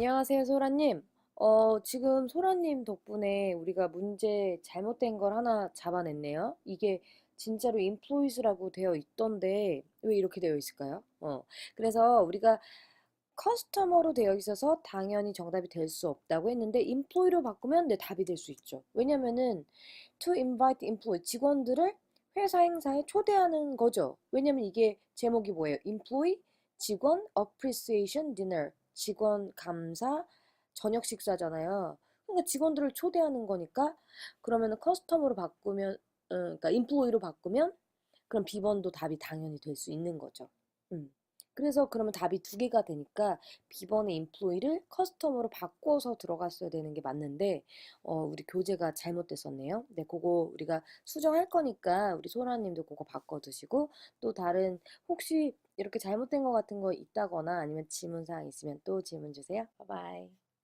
안녕하세요, 소라님. 어, 지금 소라님 덕분에 우리가 문제 잘못된 걸 하나 잡아냈네요. 이게 진짜로 employees라고 되어 있던데 왜 이렇게 되어 있을까요? 어, 그래서 우리가 커스터머로 되어 있어서 당연히 정답이 될 수 없다고 했는데 employee로 바꾸면 내 답이 될 수 있죠. 왜냐면은 to invite employee 직원들을 회사 행사에 초대하는 거죠. 왜냐면 이게 제목이 뭐예요? employee 직원 appreciation dinner 직원 감사 저녁 식사잖아요. 그러니까 직원들을 초대하는 거니까 그러면은 커스텀으로 바꾸면 어, 그러니까 인플로이로 바꾸면 그럼 비번도 답이 당연히 될 수 있는 거죠. 음. 그래서 그러면 답이 두 개가 되니까 비번의 인플로이를 커스텀으로 바꿔서 들어갔어야 되는 게 맞는데 어, 우리 교재가 잘못됐었네요. 네, 그거 우리가 수정할 거니까 우리 소라님도 그거 바꿔 두시고 또 다른 혹시 이렇게 잘못된 것 같은 거 있다거나 아니면 질문사항 있으면 또 질문 주세요. 바이바이.